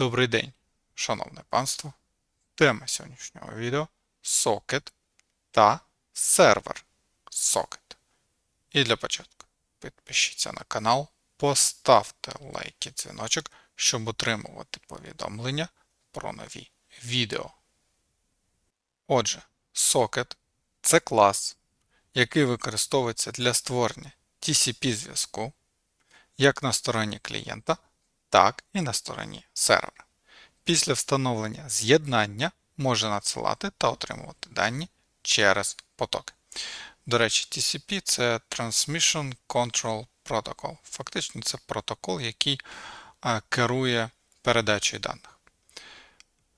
Добрий день, шановне панство. Тема сьогоднішнього відео сокет та сервер сокет. І для початку підпишіться на канал, поставте лайк і дзвіночок, щоб отримувати повідомлення про нові відео. Отже, сокет це клас, який використовується для створення TCP зв'язку як на стороні клієнта, так і на стороні сервера. Після встановлення з'єднання може надсилати та отримувати дані через потоки. До речі, TCP це Transmission Control Protocol. Фактично, це протокол, який а, керує передачею даних.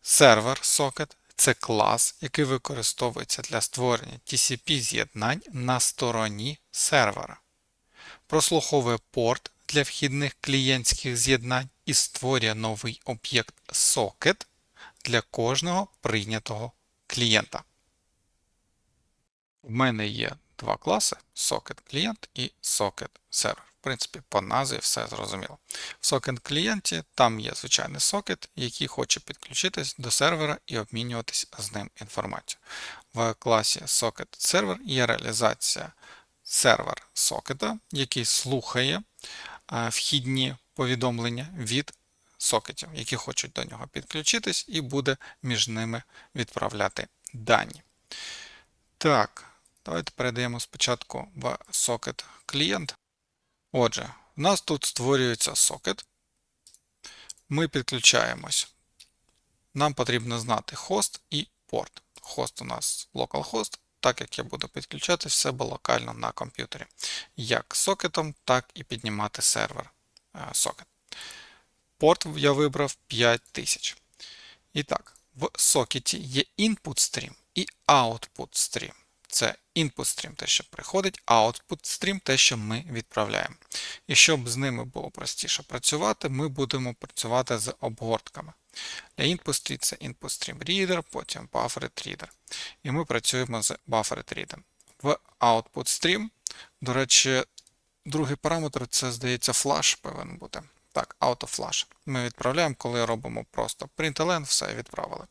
Сервер сокет це клас, який використовується для створення TCP з'єднань на стороні сервера. Прослуховує порт для вхідних клієнтських з'єднань і створює новий об'єкт сокет для кожного прийнятого клієнта. В мене є два класи: сокет клієнт і сервер. В принципі, по назві все зрозуміло. В сокет клієнті там є звичайний сокет, який хоче підключитись до сервера і обмінюватись з ним інформацією. В класі Socket Server є реалізація сервер сокета, який слухає вхідні повідомлення від сокетів, які хочуть до нього підключитись, і буде між ними відправляти дані. Так, давайте перейдемо спочатку в сокет клієнт. Отже, в нас тут створюється сокет. Ми підключаємось. Нам потрібно знати хост і порт. Хост у нас localhost, так як я буду підключати в себе локально на комп'ютері. Як сокетом, так і піднімати сервер сокет. Порт я вибрав 5000. І так, в сокеті є input stream і output stream. Це input stream, те, що приходить, output stream те, що ми відправляємо. І щоб з ними було простіше працювати, ми будемо працювати з обгортками. Для input stream це input stream reader, потім buffered reader. І ми працюємо з buffered reader. В output stream, до речі, другий параметр це, здається, flash повинен бути. Так, autoflash. Ми відправляємо, коли робимо просто println, все відправили.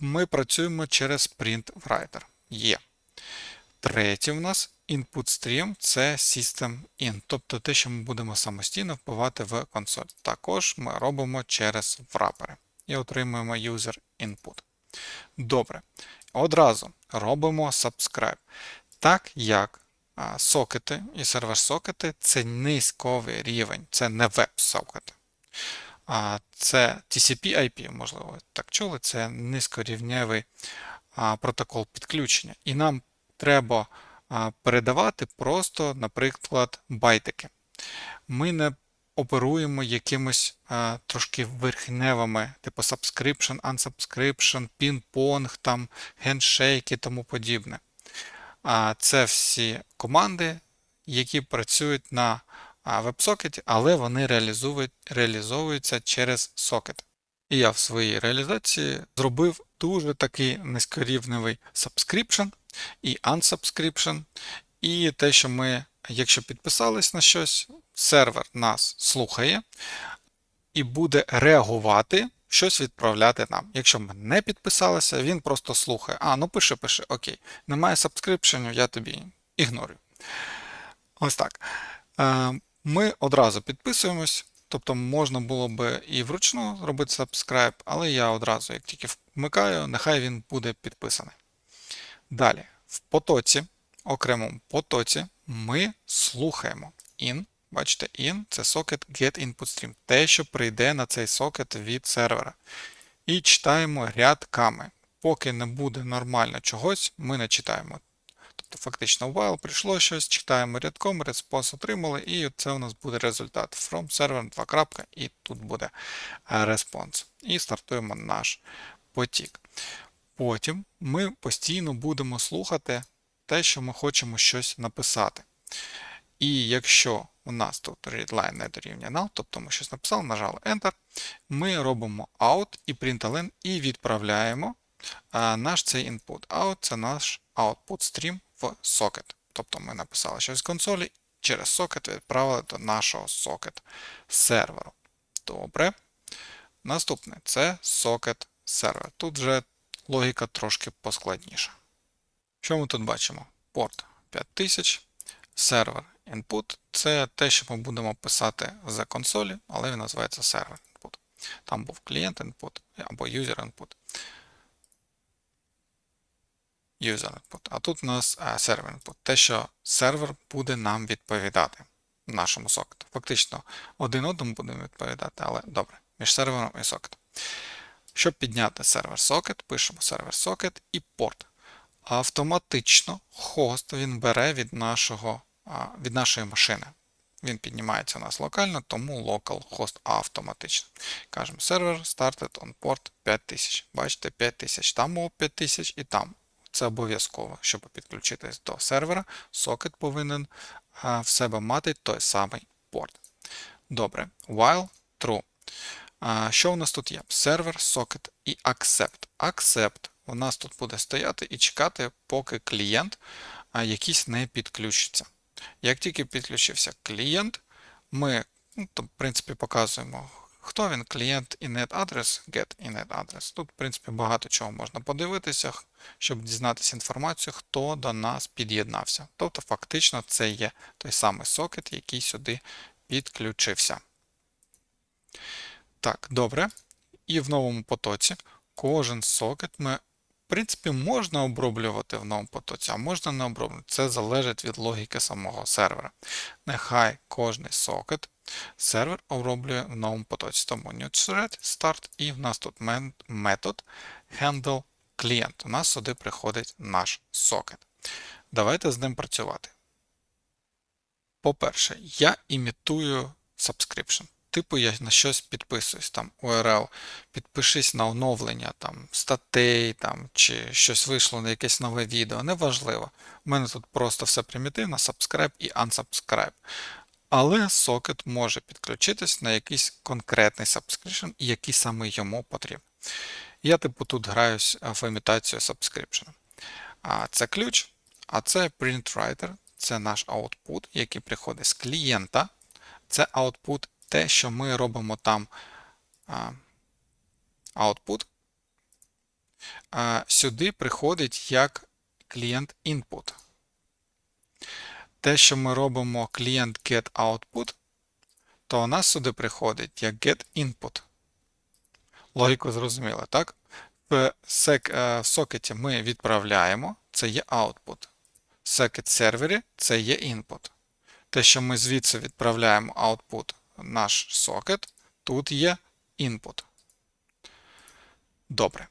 Ми працюємо через print writer. Є. Третє в нас input stream це system in, тобто те, що ми будемо самостійно вбивати в консоль. Також ми робимо через врапери і отримуємо user input. Добре. Одразу робимо subscribe. Так як сокети і сервер-сокети це низьковий рівень, це не веб-сокети. Це TCP-IP, можливо, так чули, це низькорівневий протокол підключення. І нам треба передавати просто, наприклад, байтики. Ми не оперуємо якимось а, трошки верхневими, типу subscription, unsubscription, ping-pong, там, handshake і тому подібне. А Це всі команди, які працюють на веб-сокеті, але вони реалізовуються через сокет. І я в своїй реалізації зробив дуже такий низькорівневий subscription і unsubscription. І те, що ми, якщо підписались на щось, сервер нас слухає і буде реагувати, щось відправляти нам. Якщо ми не підписалися, він просто слухає. А, ну пише, пише, окей, немає subscription, я тобі ігнорю. Ось так. Е, ми одразу підписуємось. Тобто можна було би і вручну робити subscribe, але я одразу, як тільки вмикаю, нехай він буде підписаний. Далі, в потоці, окремому потоці, ми слухаємо in. Бачите, in це сокет get input stream, те, що прийде на цей сокет від сервера. І читаємо рядками. Поки не буде нормально чогось, ми не читаємо. Тобто, фактично, while прийшло щось, читаємо рядком, респонс отримали, і це у нас буде результат from server 2. І тут буде респонс. І стартуємо наш потік. Потім ми постійно будемо слухати те, що ми хочемо щось написати. І якщо у нас тут readline не дорівнює null, тобто ми щось написали, нажали Enter, ми робимо out і println і відправляємо наш цей input. Out це наш output stream в socket. Тобто ми написали щось в консолі, через socket відправили до нашого socket серверу. Добре. Наступне це socket сервер. Тут вже логіка трошки поскладніша. Що ми тут бачимо? Порт 5000, сервер input це те, що ми будемо писати з консолі, але він називається сервер input. Там був клієнт input або user input. User input. А тут у нас е, сервер input. Те, що сервер буде нам відповідати нашому сокету. Фактично один одному будемо відповідати, але добре, між сервером і сокетом. Щоб підняти сервер сокет, пишемо сервер сокет і порт. Автоматично хост він бере від, нашого, від нашої машини. Він піднімається у нас локально, тому localhost автоматично. Кажемо сервер started on port 5000. Бачите, 5000. Там було 5000 і там. Це обов'язково, щоб підключитись до сервера, сокет повинен в себе мати той самий порт. Добре, while true. Що у нас тут є? Сервер, socket і accept. Accept у нас тут буде стояти і чекати, поки клієнт якийсь не підключиться. Як тільки підключився клієнт, ми, ну, то, в принципі, показуємо, хто він, клієнт init адрес, get init адрес. Тут, в принципі, багато чого можна подивитися, щоб дізнатися інформацію, хто до нас під'єднався. Тобто, фактично, це є той самий сокет, який сюди підключився. Так, добре. І в новому потоці кожен сокет ми, в принципі, можна оброблювати в новому потоці, а можна не оброблювати. Це залежить від логіки самого сервера. Нехай кожний сокет сервер оброблює в новому потоці. Тому new start, і в нас тут метод handle client. У нас сюди приходить наш сокет. Давайте з ним працювати. По-перше, я імітую subscription типу я на щось підписуюсь, там URL, підпишись на оновлення там, статей там, чи щось вийшло на якесь нове відео. Неважливо. У мене тут просто все примітивно, subscribe і unsubscribe. Але сокет може підключитись на якийсь конкретний subscription, який саме йому потрібен. Я, типу, тут граюсь в імітацію subscription. А це ключ, а це printwriter, це наш output, який приходить з клієнта. Це output те, що ми робимо там output, сюди приходить як клієнт input. Те, що ми робимо клієнт get то у нас сюди приходить як get input. Логіку зрозуміло, так? В сокеті ми відправляємо, це є output. В сокет сервері це є input. Те, що ми звідси відправляємо output наш сокет, тут є input. Добре.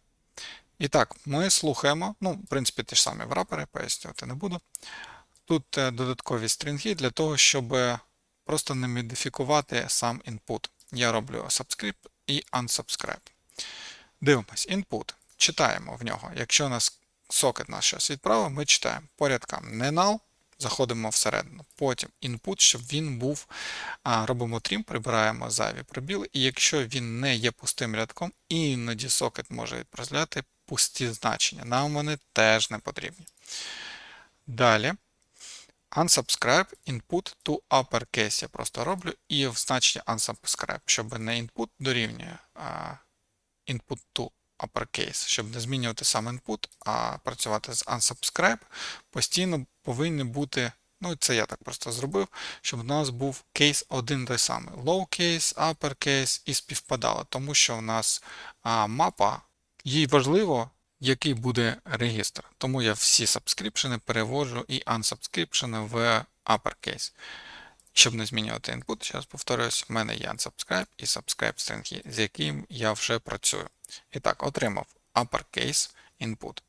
І так, ми слухаємо, ну, в принципі, ті ж самі врапери, пояснювати не буду. Тут е, додаткові стрінги для того, щоб просто не модифікувати сам input. Я роблю subscript і unsubscribe. Дивимось, input. Читаємо в нього. Якщо у нас сокет нас щось відправив, ми читаємо порядкам не null, заходимо всередину. Потім input, щоб він був, робимо трім, прибираємо зайві пробіли, і якщо він не є пустим рядком, іноді сокет може відправляти пусті значення. Нам вони теж не потрібні. Далі. Unsubscribe input to uppercase. Я просто роблю і в значенні unsubscribe, щоб не input дорівнює а input to uppercase. Щоб не змінювати сам input, а працювати з unsubscribe, постійно повинні бути. Ну, це я так просто зробив, щоб у нас був кейс один той самий. Low case, upper і співпадало, тому що у нас а, мапа, їй важливо, який буде регістр. Тому я всі сабскрипшени переводжу і unsubscription в upper case. Щоб не змінювати input, зараз повторюсь, в мене є unsubscribe і subscribe string, з яким я вже працюю. І так, отримав uppercase input.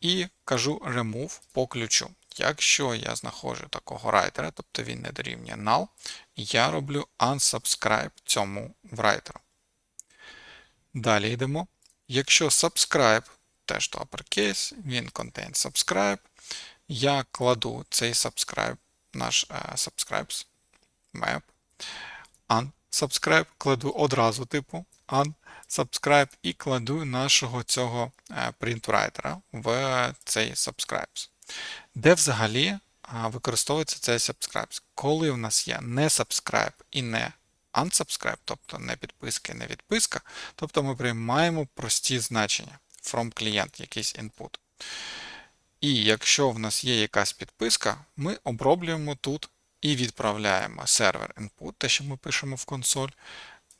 І кажу remove по ключу. Якщо я знаходжу такого райтера, тобто він не дорівнює null, я роблю unsubscribe цьому writer. Далі йдемо. Якщо subscribe, теж то uppercase, він contains subscribe, я кладу цей subscribe, наш uh, subscribes map, unsubscribe, кладу одразу типу unsubscribe і кладу нашого цього printwriter в цей subscribes. Де взагалі використовується цей subscribes? Коли у нас є не subscribe і не unsubscribe, тобто не підписка і не відписка. Тобто ми приймаємо прості значення from клієнт, якийсь input. І якщо в нас є якась підписка, ми оброблюємо тут і відправляємо сервер input, те, що ми пишемо в консоль,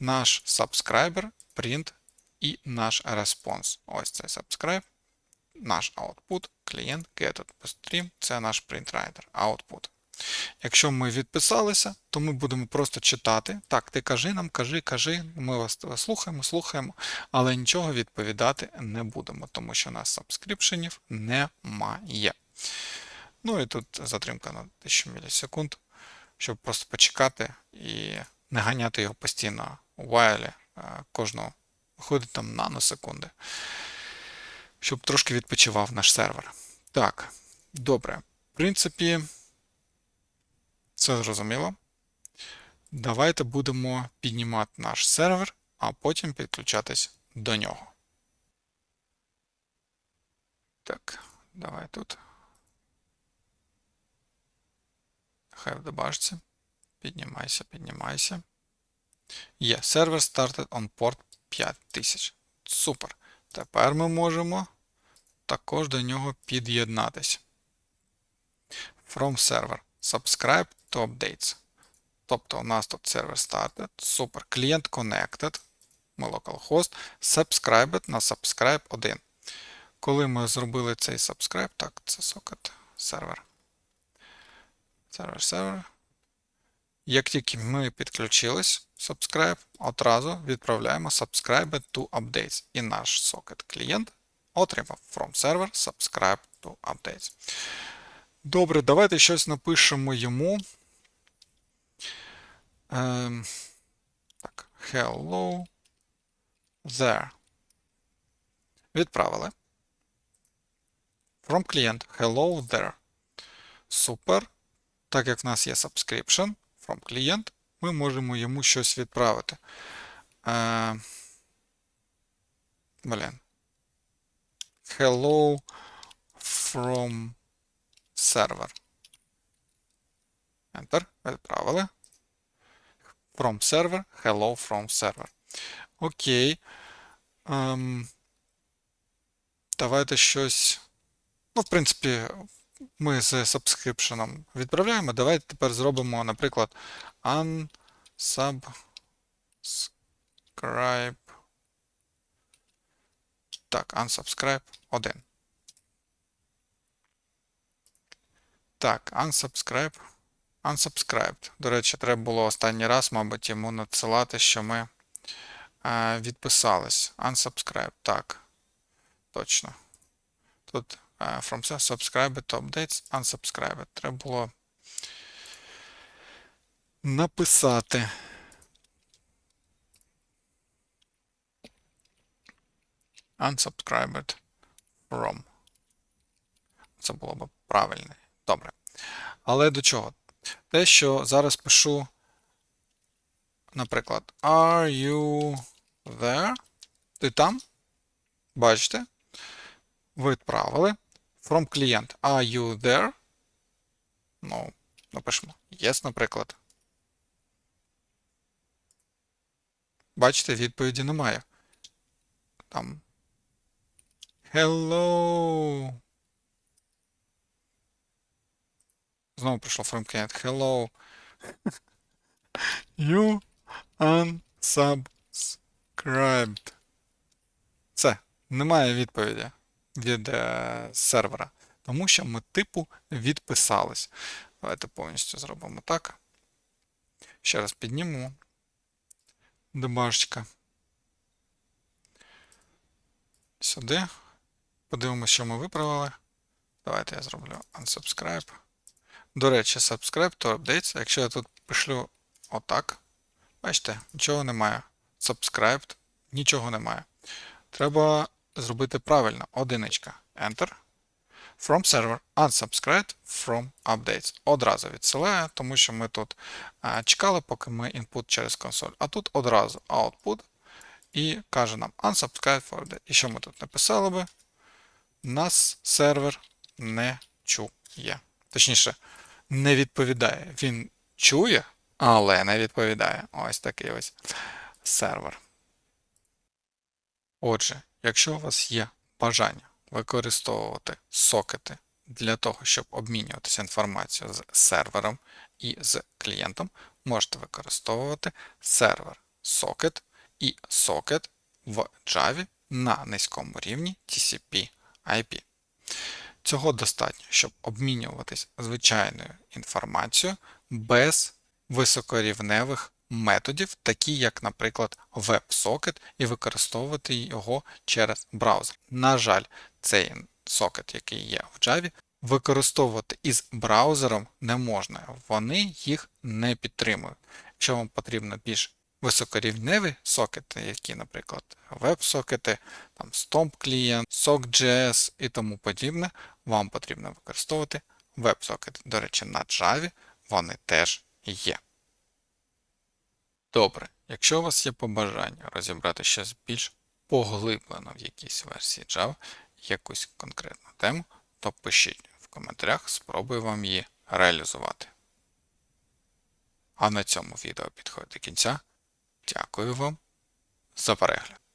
наш subscriber, print і наш response. Ось цей subscribe, наш output, клієнт, get stream, це наш printrider, output. Якщо ми відписалися, то ми будемо просто читати. Так, ти кажи нам, кажи, кажи, ми вас слухаємо, слухаємо, але нічого відповідати не будемо, тому що у нас сабскріпшенів немає. Ну і тут затримка на 1000 мілісекунд, щоб просто почекати і не ганяти його постійно у е, кожного виходить там наносекунди, щоб трошки відпочивав наш сервер. Так, добре. В принципі. Це зрозуміло. Давайте будемо піднімати наш сервер, а потім підключатись до нього. Так, давай тут. Хай в добажці. Піднімайся, піднімайся. Є, сервер started on port 5000. Супер. Тепер ми можемо також до нього під'єднатися. From server. Subscribe to updates. Тобто у нас тут сервер started, супер. Клієнт connected, ми localhost, subscribed на subscribe 1. Коли ми зробили цей subscribe, так, це socket сервер. Сервер сервер. Як тільки ми підключились, subscribe, одразу відправляємо subscribe to updates. І наш socket клієнт отримав from server subscribe to updates. Добре, давайте щось напишемо йому. Ем, так, hello there. Відправили. From клієнт. Hello there. Супер. Так як в нас є subscription from клієнт, ми можемо йому щось відправити. Е, блін. Hello from сервер. Enter. Відправили. From server. Hello from server. Окей. Ем, Давайте щось. Ну, в принципі, ми з subscription відправляємо. Давайте тепер зробимо, наприклад, unsubscribe. Так, unsubscribe 1. Так, unsubscribe. Unsubscribed. До речі, треба було останній раз, мабуть, йому надсилати, що ми е, відписались. Unsubscribe. Так. Точно. Тут е, from subscribe to updates, unsubscribed. Треба було написати. Unsubscribed from. Це було б правильно. Добре. Але до чого? Те, що зараз пишу, наприклад, Are you there? Ти там? Бачите? Ви відправили. From клієнт. Are you there? Ну, напишемо. Yes, наприклад. Бачите, відповіді немає. Там. Hello. Знову прийшло from client. Hello. You unsubscribed. Це. Немає відповіді від е, сервера. Тому що ми типу відписались. Давайте повністю зробимо так. Ще раз підніму. Дебажечка. Сюди. Подивимося, що ми виправили. Давайте я зроблю unsubscribe. До речі, subscribe to updates. Якщо я тут пишлю отак, бачите, нічого немає. Subscribed, нічого немає. Треба зробити правильно. Одиничка. Enter. From server unsubscribed from updates. Одразу відсилає, тому що ми тут чекали, поки ми input через консоль. А тут одразу output і каже нам unsubscribed for update. І що ми тут написали би? Нас сервер не чує. Точніше, не відповідає. Він чує, але не відповідає. Ось такий ось сервер. Отже, якщо у вас є бажання використовувати сокети для того, щоб обмінюватися інформацією з сервером і з клієнтом, можете використовувати сервер Socket і Socket в Java на низькому рівні TCP IP. Цього достатньо, щоб обмінюватись звичайною інформацією без високорівневих методів, такі як, наприклад, WebSocket, і використовувати його через браузер. На жаль, цей сокет, який є в Java, використовувати із браузером не можна. Вони їх не підтримують. Якщо вам потрібно більш високорівневі сокети, які, наприклад, веб-сокети, там Stomp клієнт, SockJS і тому подібне, вам потрібно використовувати веб-сокети. До речі, на Java вони теж є. Добре, якщо у вас є побажання розібрати щось більш поглиблено в якійсь версії Java, якусь конкретну тему, то пишіть в коментарях, спробую вам її реалізувати. А на цьому відео підходить до кінця. Дякую вам за перегляд.